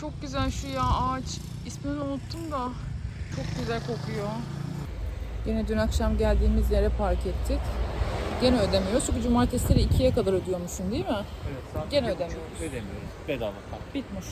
Çok güzel şu ya ağaç. İsmini unuttum da. Çok güzel kokuyor. Yine dün akşam geldiğimiz yere park ettik. Gene ödemiyoruz çünkü cumartesileri 2'ye kadar ödüyormuşsun değil mi? Evet, saat Gene buçuk ödemiyoruz. Ödemiyoruz. Bedava park. Bitmiş.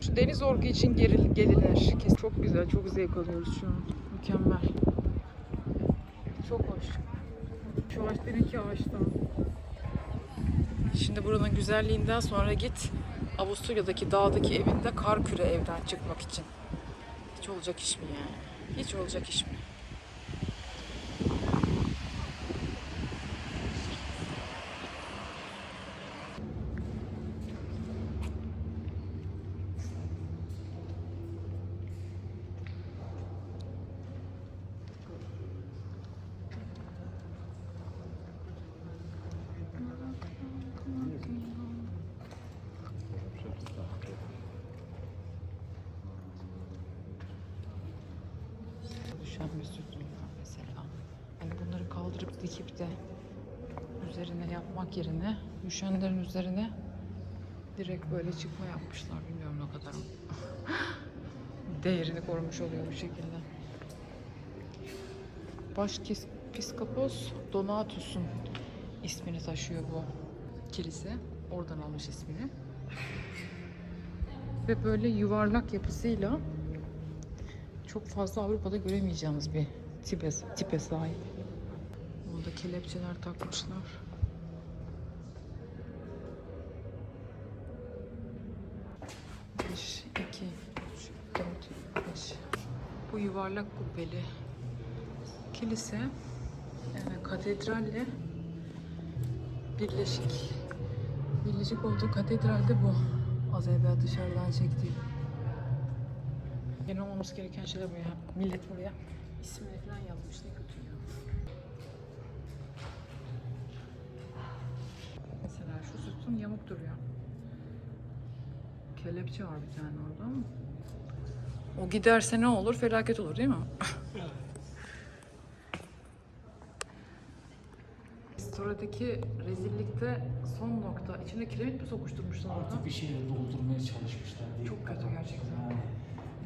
Şu deniz orgu için geril, gelinir. Çok güzel, çok zevk alıyoruz şu an. Mükemmel. Çok hoş. Şu ağaç benimki ağaçtan. Şimdi buranın güzelliğinden sonra git Avusturya'daki dağdaki evinde kar küre evden çıkmak için. Hiç olacak iş mi yani? Hiç olacak iş mi? Düşen bir sütun mesela. Hani bunları kaldırıp dikip de üzerine yapmak yerine düşenlerin üzerine direkt böyle çıkma yapmışlar. Bilmiyorum ne kadar değerini korumuş oluyor bu şekilde. Başpiskopos Donatus'un ismini taşıyor bu kilise. Oradan almış ismini. Ve böyle yuvarlak yapısıyla çok fazla Avrupa'da göremeyeceğimiz bir tipe, tipe sahip. Burada kelepçeler takmışlar. Beş, iki, üç, dört, beş. Bu yuvarlak kubbeli kilise yani katedralle birleşik. Birleşik olduğu katedral de bu. Az evvel dışarıdan çektiğim. Yeni olmaması gereken şeyler bu ya. Millet buraya isimleri falan yazmış ne kötü ya. Mesela şu sütun yamuk duruyor. Kelepçe var bir tane orada ama. O giderse ne olur? Felaket olur değil mi? Storadaki rezillikte son nokta. İçine kiremit mi sokuşturmuşlar orada? Artık bir şeyleri doldurmaya çalışmışlar diye. Çok kötü gerçekten. Yani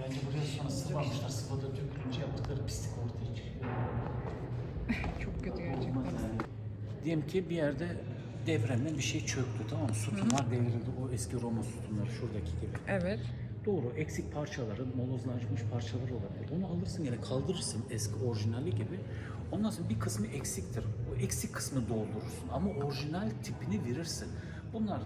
bence buraya sonra sıvamışlar. Sıvada dökülünce yaptıkları pislik ortaya çıkıyor. Çok kötü gerçekten. Olmaz yani. Diyelim ki bir yerde depremde bir şey çöktü tamam mı? Sütunlar devrildi. O eski Roma sütunları şuradaki gibi. Evet. Doğru eksik parçaları, molozlaşmış parçalar olabilir. Onu alırsın yine kaldırırsın eski orijinali gibi. Ondan sonra bir kısmı eksiktir. O eksik kısmı doldurursun ama orijinal tipini verirsin. Bunlar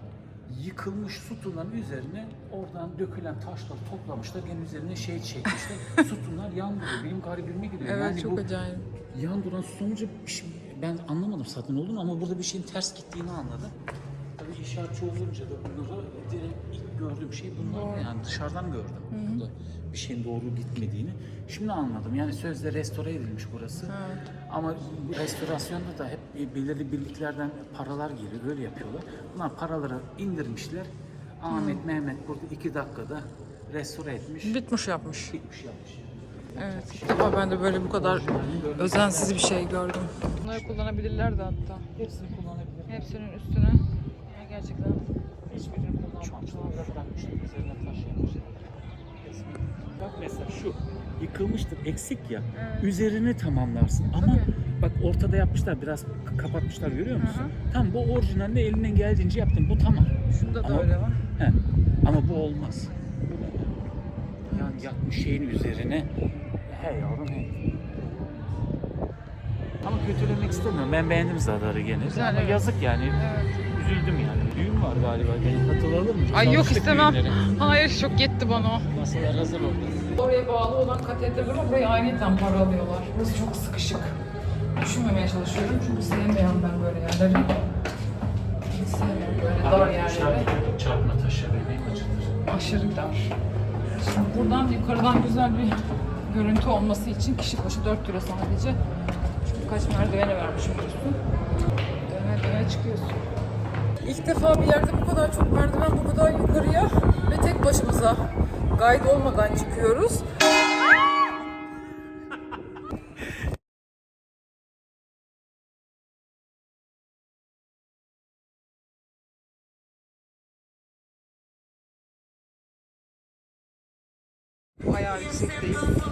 yıkılmış sütunların üzerine oradan dökülen taşları toplamışlar. Gene üzerine şey çekmişler. sütunlar yandırıyor. Benim garibime gidiyor. Evet yani çok bu acayip. yandıran sonucu bir şey- ben anlamadım zaten olduğunu ama burada bir şeyin ters gittiğini anladım. Tabii inşaatçı olunca da bunları direkt gördüğüm şey bunlar yani dışarıdan gördüm. Burada bir şeyin doğru gitmediğini. Şimdi anladım. Yani sözde restore edilmiş burası. Ama bu restorasyonda da hep belirli birliklerden paralar geliyor. Öyle yapıyorlar. Bunlar paraları indirmişler. Ahmet, Mehmet burada iki dakikada restore etmiş. Bitmiş yapmış. Bitmiş yapmış. Evet. İlk defa ben de böyle bu kadar özensiz bir şey gördüm. Bunları kullanabilirler de hatta. Hepsini kullanabilir. Hepsinin üstüne. Yani gerçekten Hiçbirini kullanmamışlar. Orada bırakmışlar. Üzerine taş yapmışlar. Bak mesela şu yıkılmıştır eksik ya. Üzerini tamamlarsın ama Tabii. bak ortada yapmışlar biraz kapatmışlar görüyor musun? Tam bu orijinalde elinden geldiğince yaptın bu tamam. şunda da Ama- öyle var. He. Ama bu olmaz. Yani yapmış şeyin üzerine he yavrum he. Ama kötülemek istemiyorum. Ben beğendim Zadar'ı gene. Güzel, Ama evet. yazık yani. Evet. Üzüldüm yani. Düğün var galiba. Gelin katılalım mı? Ay yok istemem. düğünlere. Hayır çok yetti bana o. Masalar hazır oldu. Oraya bağlı olan katedral ama buraya ayrıyeten para alıyorlar. Burası çok sıkışık. Düşünmemeye çalışıyorum çünkü sevmeyen ben böyle yerleri. Hiç sevmiyorum böyle dar yerleri. Çarpma taşı beni acıtır. Aşırı dar. Şimdi buradan yukarıdan güzel bir görüntü olması için kişi başı 4 lira sadece. Çünkü kaç merdivene vermişim biliyorsun. Döne döne çıkıyorsun. İlk defa bir yerde bu kadar çok merdiven bu kadar yukarıya ve tek başımıza guide olmadan çıkıyoruz. Bayağı yüksekteyiz.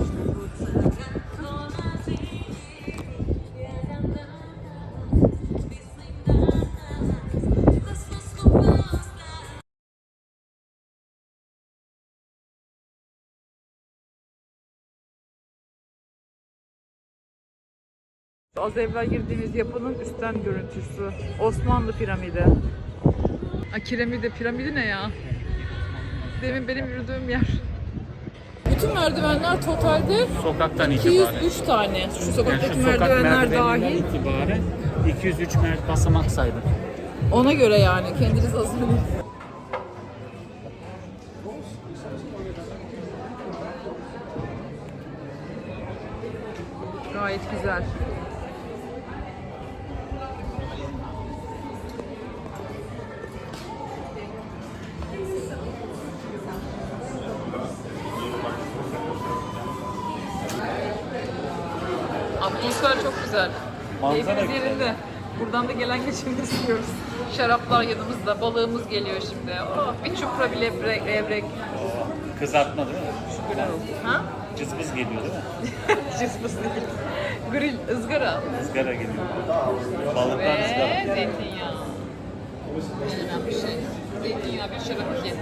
Az evvel girdiğimiz yapının üstten görüntüsü. Osmanlı piramidi. Ha, piramidi, piramidi ne ya? Demin benim yürüdüğüm yer. Bütün merdivenler totalde Sokaktan itibaren. 203 tane. Şu Yani sokaktaki şu sokak merdivenler merdiveninden dahil. itibaren 203 mert basamak saydım. Ona göre yani kendiniz hazırlayın. Gayet güzel. Keyfimiz yerinde. Buradan da gelen geçimini istiyoruz. Şaraplar yanımızda, balığımız geliyor şimdi. Oh, bir çupra bir levrek, levrek. Kızartma değil mi? Şükürler olsun. Ha? Cızbız geliyor değil mi? Cızbız değil. Grill, ızgara Izgara geliyor. Balıktan ve ızgara. zeytinyağı. En önemli şey. Zeytinyağı bir şarap iki.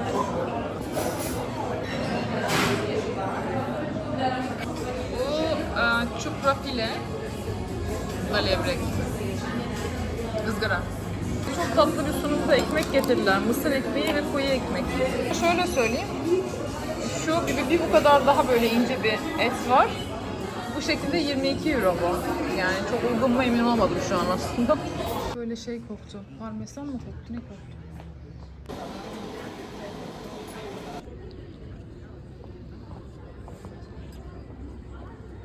Bu e, çupra file ve levrek. Izgara. Çok tatlı bir sunumda ekmek getirdiler. Mısır ekmeği ve koyu ekmek. Şöyle söyleyeyim. Şu gibi bir bu kadar daha böyle ince bir et var. Bu şekilde 22 euro bu. Yani çok uygun mu emin olmadım şu an aslında. Böyle şey koktu. Parmesan mı koktu? Ne koktu?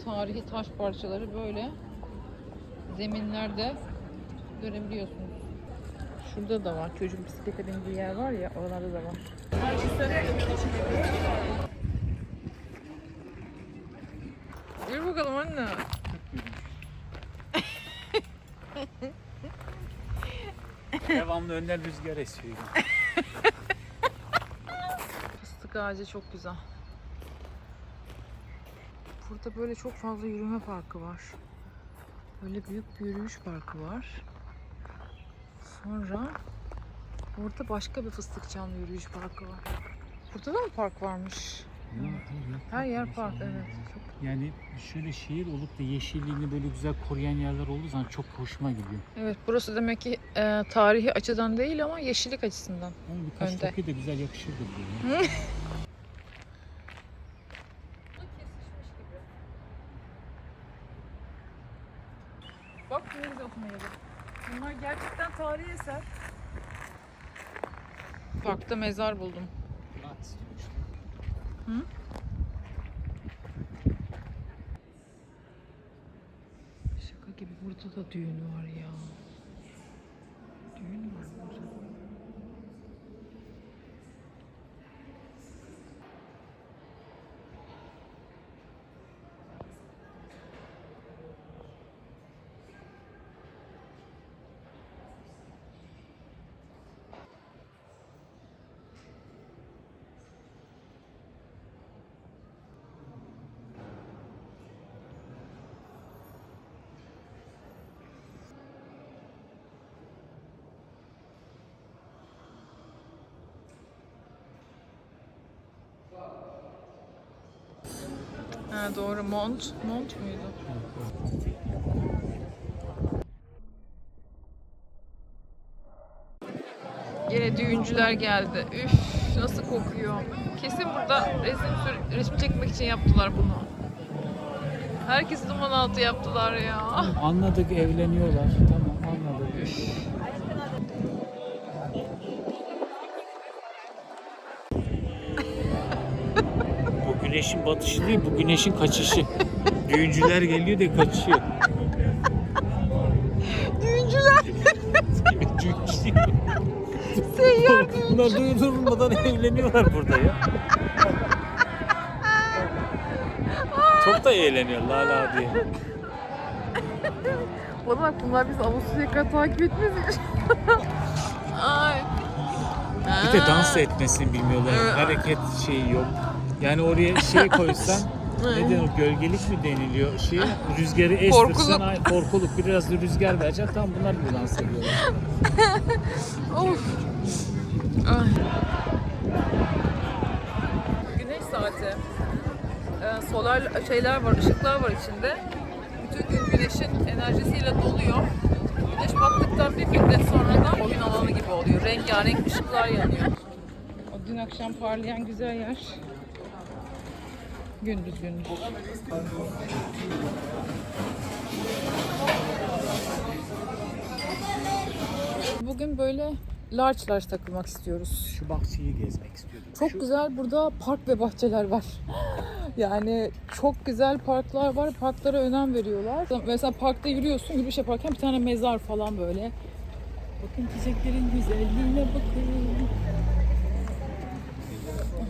Tarihi taş parçaları böyle zeminlerde görebiliyorsunuz. Şurada da var. Çocuk bisiklete bindiği yer var ya oralarda da var. Yürü bakalım anne. Devamlı önden rüzgar esiyor. Fıstık ağacı çok güzel. Burada böyle çok fazla yürüme parkı var. Böyle büyük bir yürüyüş parkı var. Sonra burada başka bir fıstık çamlı yürüyüş parkı var. Burada da mı park varmış? Her yer park evet. Çok Yani şöyle şehir olup da yeşilliğini böyle güzel koruyan yerler olduğu zaman çok hoşuma gidiyor. Evet burası demek ki e, tarihi açıdan değil ama yeşillik açısından. Ama birkaç Önde. de güzel yakışırdı Bak ne güzel oturmaya Bunlar gerçekten tarihi eser. Parkta mezar buldum. Hı? Şaka gibi burada da düğün var ya. Düğün var burada. Ha doğru mont. Mont muydu? Yine düğüncüler geldi. Üf nasıl kokuyor. Kesin burada resim, resim çekmek için yaptılar bunu. Herkesi duman altı yaptılar ya. Anladık evleniyorlar. Tamam anladık. bu güneşin batışı değil, bu güneşin kaçışı. Düğüncüler geliyor da kaçıyor. Düğüncüler. Düğüncü. Seyyar düğün. Bunlar durmadan eğleniyorlar burada ya. Çok da eğleniyor la la diye. Bana bak bunlar biz Avusturya'ya kadar takip etmemiş. Ay. Bir de dans etmesini bilmiyorlar. Hareket şeyi yok. Yani oraya şey koysan ne denir gölgelik mi deniliyor şey rüzgarı estirsen Korkuluk. ay, korkuluk biraz da rüzgar vereceksin tam bunlar gibi dans ediyorlar. Of. Ay. Güneş saati. Ee, solar şeyler var, ışıklar var içinde. Bütün gün güneşin enerjisiyle doluyor. Güneş battıktan bir müddet sonra da oyun alanı gibi oluyor. Rengarenk ışıklar yanıyor. O dün akşam parlayan güzel yer. Gündüz gündüz. Bugün böyle large large takılmak istiyoruz. Şu bahçeyi gezmek istiyordum. Çok Şu- güzel burada park ve bahçeler var. Yani çok güzel parklar var. Parklara önem veriyorlar. Mesela parkta yürüyorsun, yürüyüş yaparken bir tane mezar falan böyle. Bakın çiçeklerin güzelliğine bakın.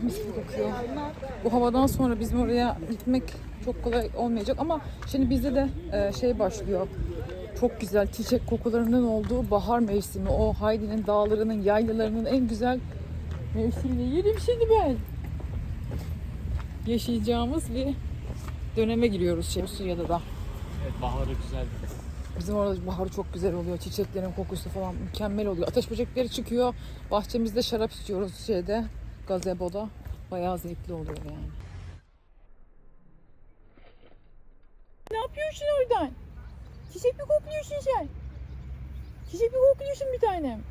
Mis gibi kokuyor. Bu havadan sonra bizim oraya gitmek çok kolay olmayacak ama şimdi bizde de e, şey başlıyor. Çok güzel çiçek kokularının olduğu bahar mevsimi. O Heidi'nin dağlarının, yaylalarının en güzel mevsimini yerim şimdi ben. Yaşayacağımız bir döneme giriyoruz şey, Suriye'de da. Evet, baharı güzel. Bizim orada bahar çok güzel oluyor. Çiçeklerin kokusu falan mükemmel oluyor. Ateş böcekleri çıkıyor. Bahçemizde şarap içiyoruz şeyde, gazeboda. Bayağı zevkli oluyor yani. Ne yapıyorsun oradan? Çiçek mi kokluyorsun sen? Çiçek mi kokluyorsun bir tanem?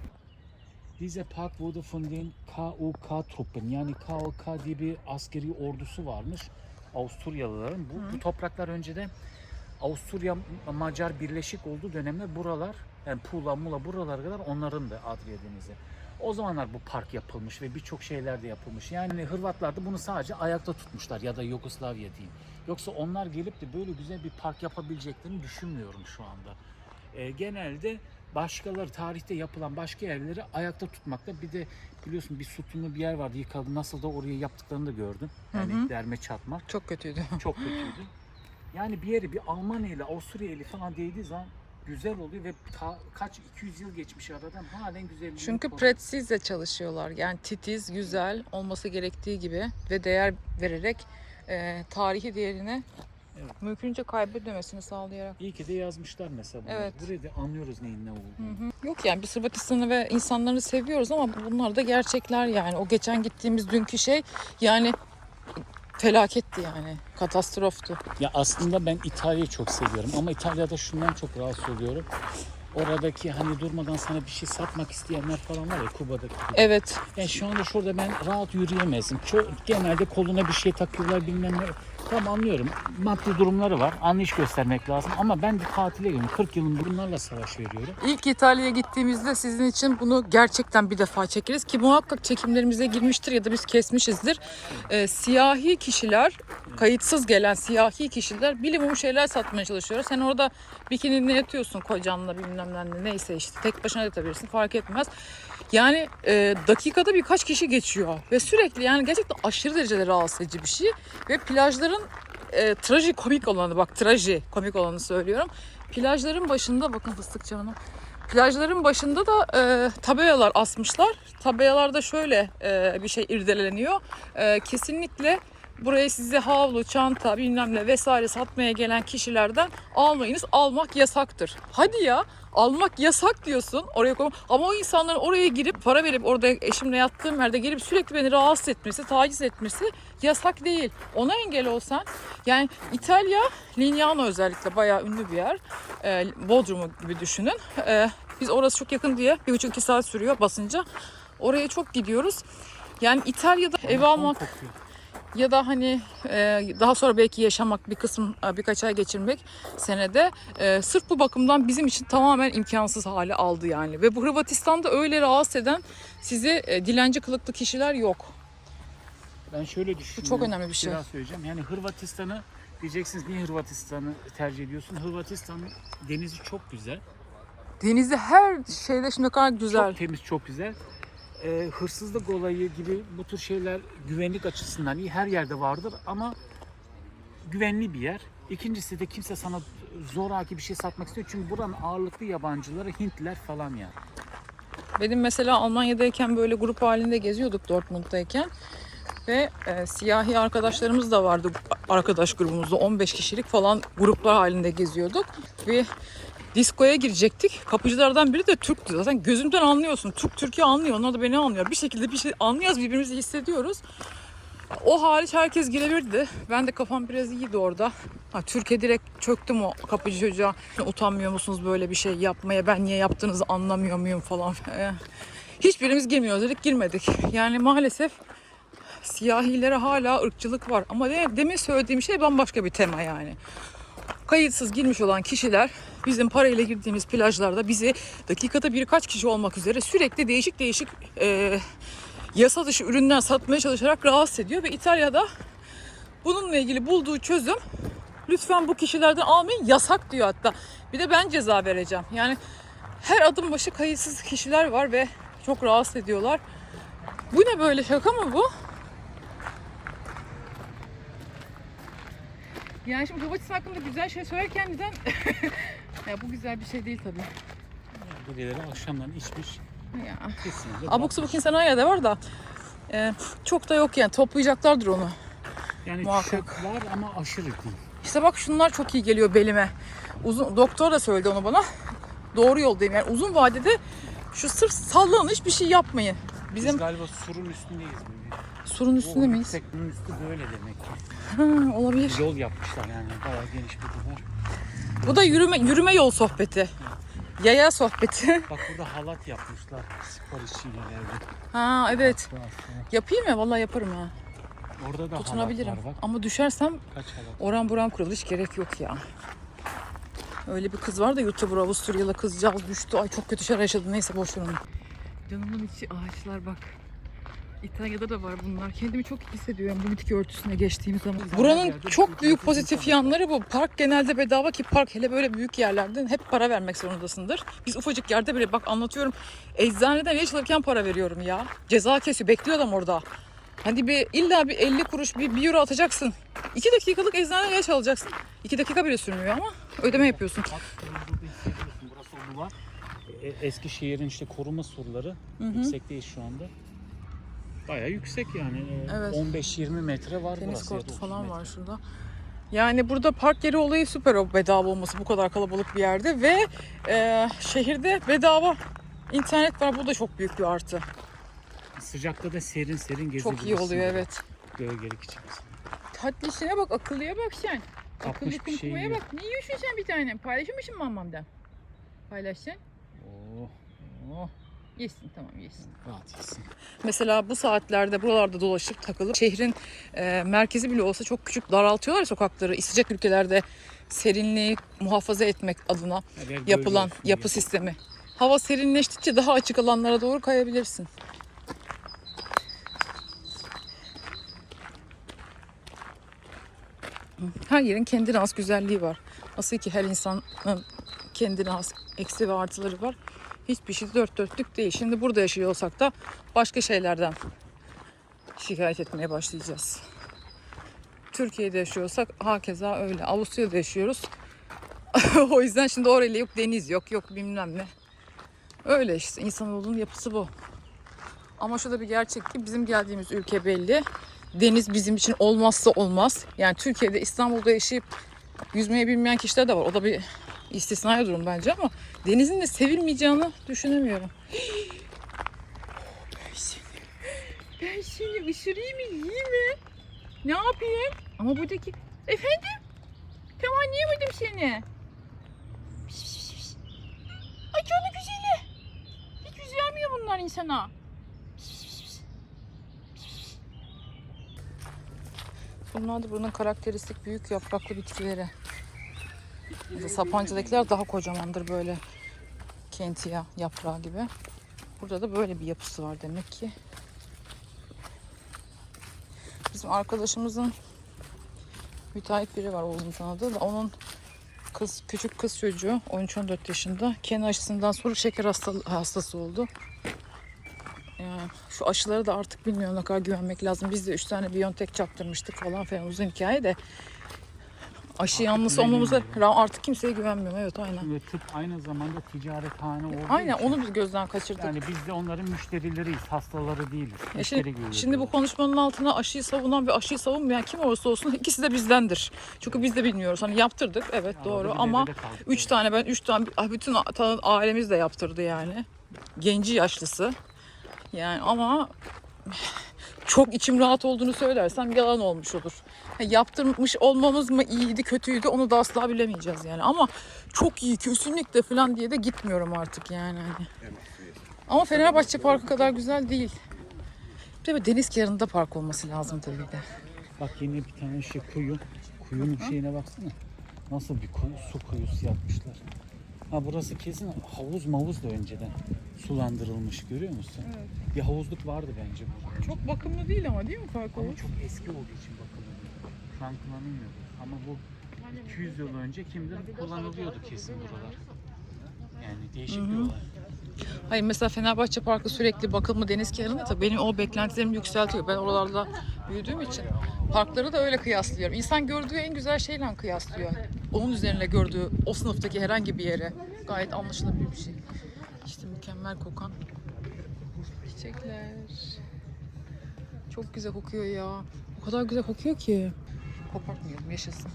Diese Park wurde von den KOK Truppen yani KOK diye bir askeri ordusu varmış. Avusturyalıların. Bu, bu topraklar önceden Avusturya Macar birleşik olduğu dönemde buralar yani Pula, Mula buralar kadar onların da Adria Denizi. O zamanlar bu park yapılmış ve birçok şeyler de yapılmış. Yani Hırvatlar da bunu sadece ayakta tutmuşlar ya da Yugoslavya diyeyim. Yoksa onlar gelip de böyle güzel bir park yapabileceklerini düşünmüyorum şu anda. E, genelde başkaları tarihte yapılan başka yerleri ayakta tutmakta. Bir de biliyorsun bir sütunlu bir yer vardı yıkıldı. Nasıl da oraya yaptıklarını da gördüm. Yani Hı hı. derme çatmak Çok kötüydü. çok kötüydü. Yani bir yeri bir Almanya ile Avusturya eli falan değdiği zaman güzel oluyor ve ta- kaç 200 yıl geçmiş aradan halen güzelliğini Çünkü precize çalışıyorlar. Yani titiz, güzel olması gerektiği gibi ve değer vererek e, tarihi değerini Evet. mümkünce kaybetmemesini sağlayarak. İyi ki de yazmışlar mesela bunu. Evet. Buraya da anlıyoruz neyin ne olduğunu. Yok yani biz Hırvatistan'ı ve insanlarını seviyoruz ama bunlar da gerçekler yani. O geçen gittiğimiz dünkü şey yani felaketti yani. Katastroftu. Ya aslında ben İtalya'yı çok seviyorum ama İtalya'da şundan çok rahatsız oluyorum. Oradaki hani durmadan sana bir şey satmak isteyenler falan var ya Kuba'daki gibi. Evet. Yani şu anda şurada ben rahat yürüyemezdim. Çok, genelde koluna bir şey takıyorlar bilmem ne. Tam anlıyorum. Maddi durumları var. Anlayış göstermek lazım. Ama ben de tatile gidiyorum. 40 yılın bunlarla savaş veriyorum. İlk İtalya'ya gittiğimizde sizin için bunu gerçekten bir defa çekeriz ki muhakkak çekimlerimize girmiştir ya da biz kesmişizdir. Ee, siyahi kişiler, kayıtsız gelen siyahi kişiler bilimum şeyler satmaya çalışıyor. Sen orada bikinini yatıyorsun kocanla bilmem ne neyse işte tek başına yatabilirsin fark etmez. Yani e, dakikada birkaç kişi geçiyor ve sürekli yani gerçekten aşırı derecede rahatsız edici bir şey ve plajların e, trajikomik olanı bak traji komik olanı söylüyorum. Plajların başında bakın fıstık canım. Plajların başında da e, tabelalar asmışlar. Tabelalarda şöyle e, bir şey irdeleniyor. E, kesinlikle buraya size havlu, çanta bilmem ne vesaire satmaya gelen kişilerden almayınız. Almak yasaktır. Hadi ya almak yasak diyorsun oraya koy. Ama o insanların oraya girip para verip orada eşimle yattığım yerde gelip sürekli beni rahatsız etmesi, taciz etmesi yasak değil. Ona engel olsan yani İtalya, Lignano özellikle bayağı ünlü bir yer. E, Bodrum'u gibi düşünün. E, biz orası çok yakın diye bir buçuk iki saat sürüyor basınca. Oraya çok gidiyoruz. Yani İtalya'da ev almak Kokuyor. Ya da hani e, daha sonra belki yaşamak bir kısım e, birkaç ay geçirmek senede e, sırf bu bakımdan bizim için tamamen imkansız hale aldı yani ve bu Hırvatistan'da öyle rahatsız eden sizi e, dilenci kılıklı kişiler yok. Ben şöyle düşünüyorum. çok önemli bir şey. daha söyleyeceğim. Yani Hırvatistan'ı diyeceksiniz niye Hırvatistan'ı tercih ediyorsun? Hırvatistan'ın denizi çok güzel. Denizi her şeyde şimdi kadar güzel. Çok temiz, çok güzel. E, hırsızlık olayı gibi bu tür şeyler güvenlik açısından iyi her yerde vardır ama güvenli bir yer. İkincisi de kimse sana zoraki bir şey satmak istiyor. Çünkü buranın ağırlıklı yabancıları Hintliler falan yani. Benim mesela Almanya'dayken böyle grup halinde geziyorduk Dortmund'dayken. Ve e, siyahi arkadaşlarımız da vardı arkadaş grubumuzda 15 kişilik falan gruplar halinde geziyorduk. Ve diskoya girecektik. Kapıcılardan biri de Türktü zaten gözümden anlıyorsun. Türk Türkiye anlıyor. Onlar da beni anlıyor. Bir şekilde bir şey anlıyoruz birbirimizi hissediyoruz. O hariç herkes girebilirdi. Ben de kafam biraz iyiydi orada. Ha, Türkiye direkt çöktüm o kapıcı çocuğa. Utanmıyor musunuz böyle bir şey yapmaya? Ben niye yaptığınızı anlamıyor muyum falan. Hiçbirimiz girmiyoruz dedik girmedik. Yani maalesef siyahilere hala ırkçılık var. Ama de, demin söylediğim şey bambaşka bir tema yani. Kayıtsız girmiş olan kişiler bizim parayla girdiğimiz plajlarda bizi dakikada birkaç kişi olmak üzere sürekli değişik değişik eh, yasa dışı ürünler satmaya çalışarak rahatsız ediyor ve İtalya'da bununla ilgili bulduğu çözüm lütfen bu kişilerden almayın yasak diyor hatta. Bir de ben ceza vereceğim. Yani her adım başı kayıtsız kişiler var ve çok rahatsız ediyorlar. Bu ne böyle şaka mı bu? Yani şimdi Hırvatistan hakkında güzel şey söylerken neden? ya bu güzel bir şey değil tabii. Birileri akşamdan içmiş Ya. kesinlikle. Abuk subuk insan her yerde var da e, çok da yok yani toplayacaklardır onu. yani muhakkak. var ama aşırı değil. İşte bak şunlar çok iyi geliyor belime. Uzun doktor da söyledi onu bana. Doğru yoldayım yani uzun vadede şu sırf sallanın hiçbir şey yapmayın. Biz Bizim galiba surun üstündeyiz. Böyle. Surun üstünde miyiz? yüksekliğin üstü böyle demek ki. Ha, olabilir. Yol yapmışlar yani bayağı geniş bir duvar. Bu da yürüme yürüme yol sohbeti. Yaya sohbeti. Bak burada halat yapmışlar spor için herhalde. ha evet. Yapayım mı? Vallahi yaparım ha. Orada da Tutunabilirim. halat var bak. Ama düşersem Kaç halat? oran buram kırılır hiç gerek yok ya. Öyle bir kız var da YouTuber Avusturyalı kızcağız düştü. Ay çok kötü şeyler yaşadı. Neyse boş ver onu. Canımın içi ağaçlar bak. İtalya'da da var bunlar. Kendimi çok iyi hissediyorum bu bitki örtüsüne geçtiğim zaman. Buranın çok büyük pozitif yanları bu. Park genelde bedava ki park hele böyle büyük yerlerde hep para vermek zorundasındır. Biz ufacık yerde bile bak anlatıyorum. Eczaneden ilaç alırken para veriyorum ya. Ceza kesiyor. Bekliyor adam orada. Hani bir illa bir 50 kuruş bir, bir euro atacaksın. 2 dakikalık eczaneden ilaç alacaksın. 2 dakika bile sürmüyor ama ödeme yapıyorsun. Bak burada hissediyorsun burası o duvar. E, Eskişehir'in işte koruma surları yüksekteyiz şu anda. Bayağı yüksek yani. Evet. 15-20 metre var Tenis burası. da kortu 30 falan var metre. şurada. Yani burada park yeri olayı süper o bedava olması bu kadar kalabalık bir yerde ve e, şehirde bedava internet var bu da çok büyük bir artı. Sıcakta da serin serin gezebilirsin. Çok iyi oluyor evet. Gölgelik için. Tatlı işine bak akıllıya bak sen. Akıllı şey kumkumaya yok. bak. Ne yiyorsun sen bir tane? Paylaşır mısın mamamdan? Paylaşsın. Oh, oh, Yesin tamam yesin. rahat yesin. Mesela bu saatlerde buralarda dolaşıp takılıp şehrin e, merkezi bile olsa çok küçük daraltıyorlar ya sokakları. Sıcak ülkelerde serinliği muhafaza etmek adına gölge yapılan yapı diye. sistemi. Hava serinleştikçe daha açık alanlara doğru kayabilirsin. Her yerin kendine has güzelliği var. Nasıl ki her insanın kendine has eksi ve artıları var. Hiçbir şey dört dörtlük değil. Şimdi burada yaşıyor olsak da başka şeylerden şikayet etmeye başlayacağız. Türkiye'de yaşıyorsak hakeza öyle. Avusturya'da yaşıyoruz. o yüzden şimdi orayla yok deniz yok yok bilmem ne. Öyle işte insanoğlunun yapısı bu. Ama şu bir gerçek ki bizim geldiğimiz ülke belli. Deniz bizim için olmazsa olmaz. Yani Türkiye'de İstanbul'da yaşayıp yüzmeyi bilmeyen kişiler de var. O da bir istisnai durum bence ama denizin de sevilmeyeceğini düşünemiyorum. Ben seni, ben seni ısırayım mı yiyeyim mi? Ne yapayım? Ama buradaki... Efendim? Tamam anlayamadım seni. Ay canı güzeli. Hiç yüz vermiyor bunlar insana. Bunlar da bunun karakteristik büyük yapraklı bitkileri. Mesela Sapanca'dakiler daha kocamandır böyle kentiya yaprağı gibi. Burada da böyle bir yapısı var demek ki. Bizim arkadaşımızın müteahhit biri var oğlum tanıdığı da onun kız küçük kız çocuğu 13-14 yaşında kendi aşısından sonra şeker hastalı, hastası oldu. Yani şu aşılara da artık bilmiyorum ne kadar güvenmek lazım. Biz de 3 tane Biontech çaktırmıştık falan filan uzun hikaye de. Aşı yanlısı olmamıza artık kimseye güvenmiyorum. Evet aynen. Şimdi tıp aynı zamanda ticarethane olduğu Aynen için, onu biz gözden kaçırdık. yani biz de onların müşterileriyiz, hastaları değiliz. Ya Müşteri şimdi, gibi şimdi bu konuşmanın altına aşıyı savunan ve aşıyı savunmayan kim olursa olsun ikisi de bizdendir. Çünkü biz de bilmiyoruz. Hani yaptırdık evet Arada doğru bir ama kaldık. üç tane ben üç tane ah, bütün a- ta- ailemiz de yaptırdı yani. Genci yaşlısı. Yani ama çok içim rahat olduğunu söylersem yalan olmuş olur. Yaptırmış olmamız mı iyiydi kötüydü onu da asla bilemeyeceğiz yani. Ama çok iyi kesinlikle falan diye de gitmiyorum artık yani. Hani. Ama Fenerbahçe Parkı kadar güzel değil. Bir de deniz kenarında park olması lazım tabii de. Bak yine bir tane şey kuyu. Kuyunun şeyine baksana. Nasıl bir kuyu, su kuyusu yapmışlar. Ha burası kesin havuz mavuz da önceden sulandırılmış görüyor musun? Bir havuzluk vardı bence burada. Çok bakımlı değil ama değil mi park Ama çok eski olduğu için bakılıyor. Şu an kullanılmıyor. Ama bu 200 yıl önce kim bilir kullanılıyordu kesin buralar. Yani değişik bir olay. Hayır mesela Fenerbahçe Parkı sürekli bakımlı deniz kenarında tabii benim o beklentilerimi yükseltiyor. Ben oralarda büyüdüğüm için parkları da öyle kıyaslıyorum. İnsan gördüğü en güzel şeyle kıyaslıyor. Onun üzerine gördüğü o sınıftaki herhangi bir yere gayet anlaşılabilir bir şey. İşte mükemmel kokan çiçekler. Çok güzel kokuyor ya. O kadar güzel kokuyor ki. Kopartmayalım yaşasın.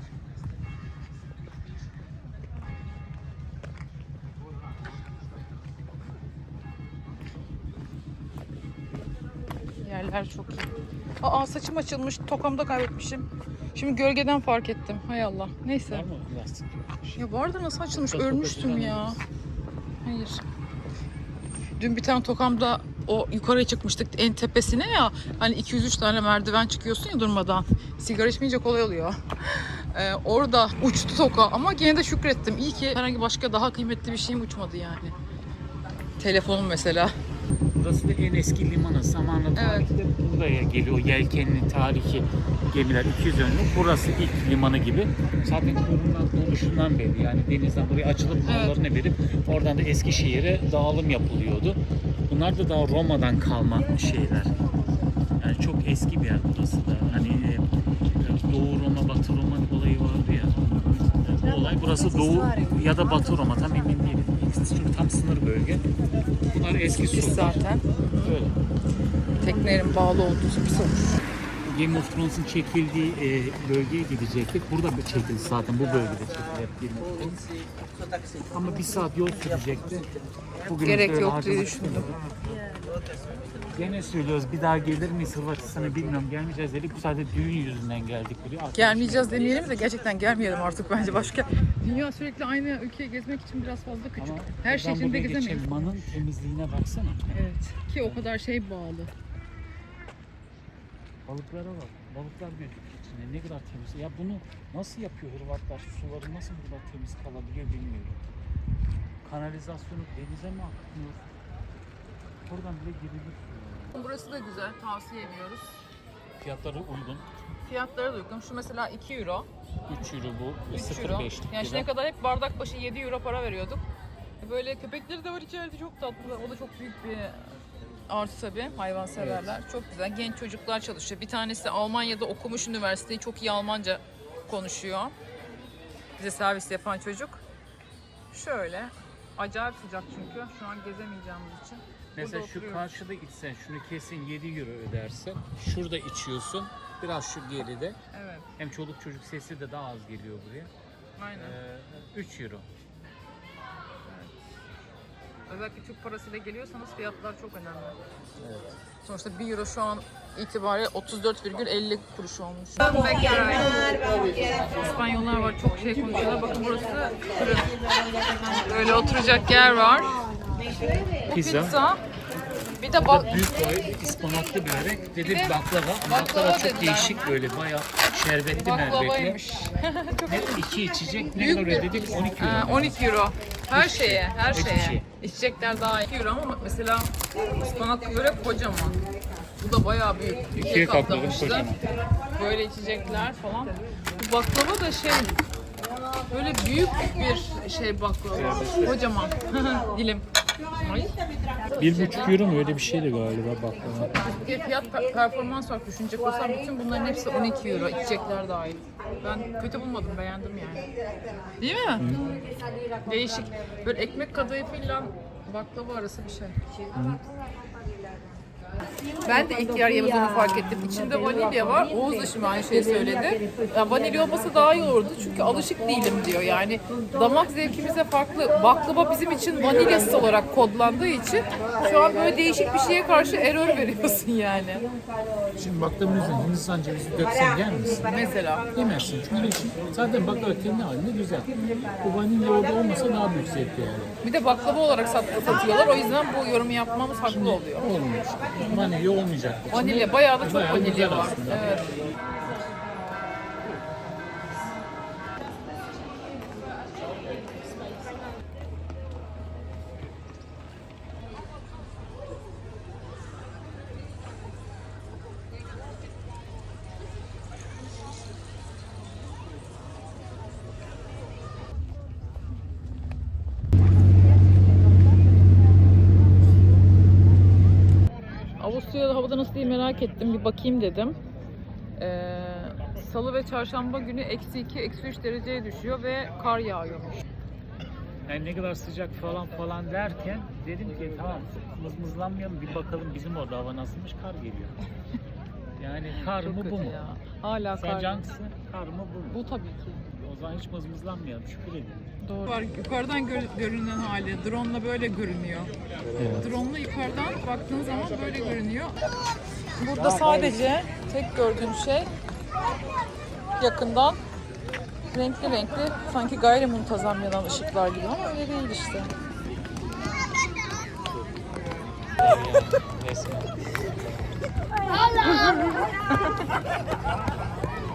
Yerler çok iyi. Aa saçım açılmış. Tokamda kaybetmişim. Şimdi gölgeden fark ettim. Hay Allah. Var Neyse. mı lastik yok? Ya vardı nasıl açılmış? Biraz Ölmüştüm ya. Hayır. Dün bir tane tokamda o yukarıya çıkmıştık en tepesine ya. Hani 203 tane merdiven çıkıyorsun ya durmadan. Sigara içmeyince kolay oluyor. Ee, orada uçtu toka ama gene de şükrettim. İyi ki herhangi başka daha kıymetli bir şeyim uçmadı yani. Telefonum mesela. Burası da en eski limanı. Zamanla tarihte buraya geliyor. Yelkenli tarihi gemiler 200 önlük. Burası ilk limanı gibi. Zaten kurumdan oluşundan beri yani denizden buraya açılıp Evet. verip oradan da Eskişehir'e dağılım yapılıyordu. Bunlar da daha Roma'dan kalma şeyler. Yani çok eski bir yer burası da. Hani e, Doğu Roma, Batı Roma olayı vardı ya. Bu olay burası Doğu ya da Batı Roma tam emin değilim. Çünkü tam sınır bölge. Bunlar eski surlar. zaten Böyle. teknelerin bağlı olduğu bir sonuç. Game of Thrones'un çekildiği e, bölgeye gidecektik. Burada çekildi zaten bu bölgede çekildi hep Game of Thrones. Ama bir saat yol sürecekti. Bugün Gerek yok diye düşündüm. Gene söylüyoruz bir daha gelir miyiz Hırvatistan'a bilmiyorum gelmeyeceğiz dedik. Bu sadece düğün yüzünden geldik buraya. Gelmeyeceğiz demeyelim de gerçekten gelmeyelim artık bence başka. Dünya sürekli aynı ülkeye gezmek için biraz fazla küçük. Ama Her buradan şehrinde buraya gezemeyiz. geçelim. Limanın temizliğine baksana. Evet. Ki o kadar şey bağlı. Balıklara bak. Balıklar gözüküyor içinde. Ne kadar temiz. Ya bunu nasıl yapıyor Hırvatlar? Suları nasıl bu kadar temiz kalabiliyor bilmiyorum. Kanalizasyonu denize mi akmıyor? Buradan bile girilir. Burası da güzel. Tavsiye ediyoruz. Fiyatları uygun. Fiyatları da uygun. Şu mesela 2 euro. 3 euro bu. 3 0.5 euro. Yani şimdiye kadar hep bardak başı 7 euro para veriyorduk. Böyle köpekleri de var içeride çok tatlı. O da çok büyük bir artı tabii. Hayvan severler. Çok güzel. Genç çocuklar çalışıyor. Bir tanesi Almanya'da okumuş üniversiteyi. Çok iyi Almanca konuşuyor. Bize servis yapan çocuk. Şöyle. Acayip sıcak çünkü. Şu an gezemeyeceğimiz için. Mesela Burada şu oturuyoruz. karşıda içsen şunu kesin 7 euro ödersen. Şurada içiyorsun. Biraz şu geride. Evet. Hem çoluk çocuk sesi de daha az geliyor buraya. Aynen. Ee, 3 euro. Özellikle Türk parasıyla geliyorsanız fiyatlar çok önemli. Evet. Sonuçta 1 euro şu an itibariyle 34,50 kuruş olmuş. İspanyollar var çok şey konuşuyorlar. Bakın burası fırın. Böyle oturacak yer var. Pizza. Pizza. Bir de bak Büyük boy ıspanaklı börek. Dedi Bir de baklava. baklava Baklava çok dediler. değişik böyle bayağı şerbetli mermekli. baklavaymış. Ne iki içecek ne Büyük kadar bir- ödedik? 12 euro. Ha, 12 euro. Her şeye, her şeye. şey. İçecekler daha 2 euro ama mesela ıspanaklı börek kocaman. Bu da bayağı büyük. İkiye katlamışlar. kocaman. Böyle içecekler falan. Bu baklava da şey böyle büyük bir şey baklava. Kocaman dilim. Bir buçuk euro mu öyle bir şeydi galiba baklava. Bir fiyat pe- performans farkı düşünecek olsam bütün bunların hepsi 12 euro. içecekler dahil. Ben kötü bulmadım, beğendim yani. Değil mi? Değişik. Böyle ekmek kadayıfıyla baklava arası bir şey. Ben de ilk yer yemediğini fark ettim. İçinde vanilya var. Oğuz da şimdi aynı şeyi söyledi. Ya vanilya olmasa daha iyi olurdu. Çünkü alışık değilim diyor. Yani damak zevkimize farklı. Baklava bizim için vanilyasız olarak kodlandığı için şu an böyle değişik bir şeye karşı error veriyorsun yani. Şimdi baklavanın üzerine Hindistan cevizi döksen yer misin? Mesela. Yemezsin çünkü için zaten baklava kendi halinde güzel. Bu vanilya orada olmasa daha büyük zevkli yani. Bir de baklava olarak sat- satıyorlar. O yüzden bu yorumu yapmamız haklı oluyor. Olmuyor işte. Vanilya olmayacak. Vanilya bayağı da çok vanilya var. Evet. Nasıl diye merak ettim. Bir bakayım dedim. Ee, Salı ve çarşamba günü eksi 2, eksi 3 dereceye düşüyor ve kar yağıyormuş. Yani ne kadar sıcak falan falan derken dedim ki tamam mızmızlanmayalım bir bakalım bizim orada hava nasılmış kar geliyor. Yani kar Çok mı kötü bu mu? ya. Hala kar. Sence hangisi? Kar mı bu mu? Bu tabii ki. O zaman hiç mızmızlanmayalım şükür edelim. Doğru. Var, yukarıdan gör- görünen hali. Drone'la böyle görünüyor. Drone'la yukarıdan baktığın zaman böyle görünüyor. Burada sadece tek gördüğüm şey yakından renkli renkli sanki gayri muntazam yanan ışıklar gibi ama öyle değil işte.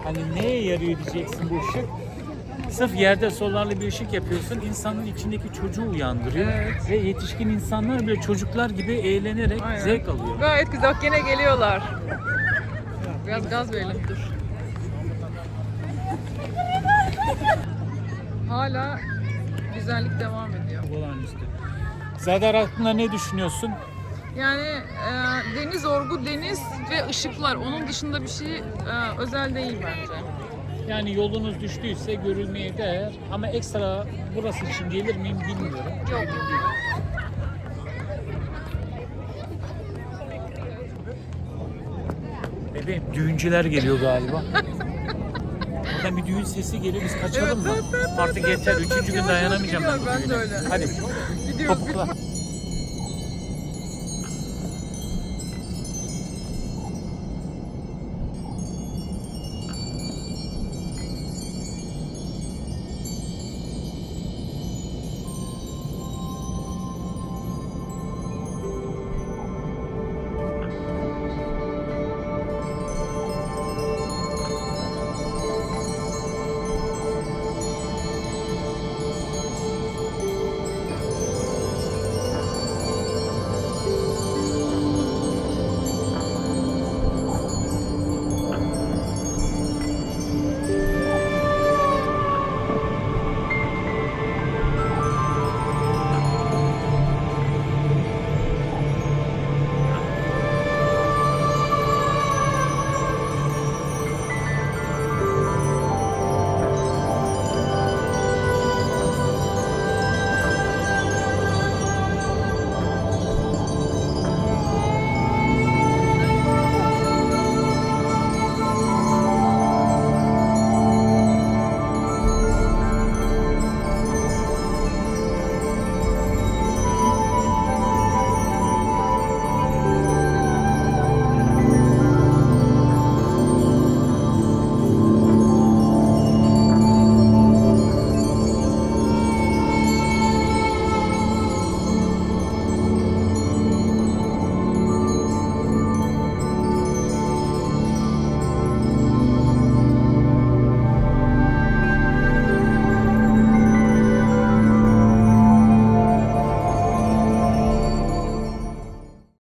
Hani neye yarıyor diyeceksin bu ışık? Sırf yerde solarlı bir ışık yapıyorsun, insanın içindeki çocuğu uyandırıyor. Evet. Ve yetişkin insanlar böyle çocuklar gibi eğlenerek Aynen. zevk alıyor. Gayet güzel. Bak Gene geliyorlar. Biraz gaz verelim dur. Hala güzellik devam ediyor. Olağanüstü. Zadar hakkında ne düşünüyorsun? Yani e, deniz orgu, deniz ve ışıklar. Onun dışında bir şey e, özel değil bence. Yani yolunuz düştüyse görülmeye değer ama ekstra burası için gelir miyim bilmiyorum. Yok. Bebeğim düğüncüler geliyor galiba. Buradan bir düğün sesi geliyor biz kaçalım mı? Artık yeter. Üçüncü gün dayanamayacağım ben bu düğüne. Hadi topukla.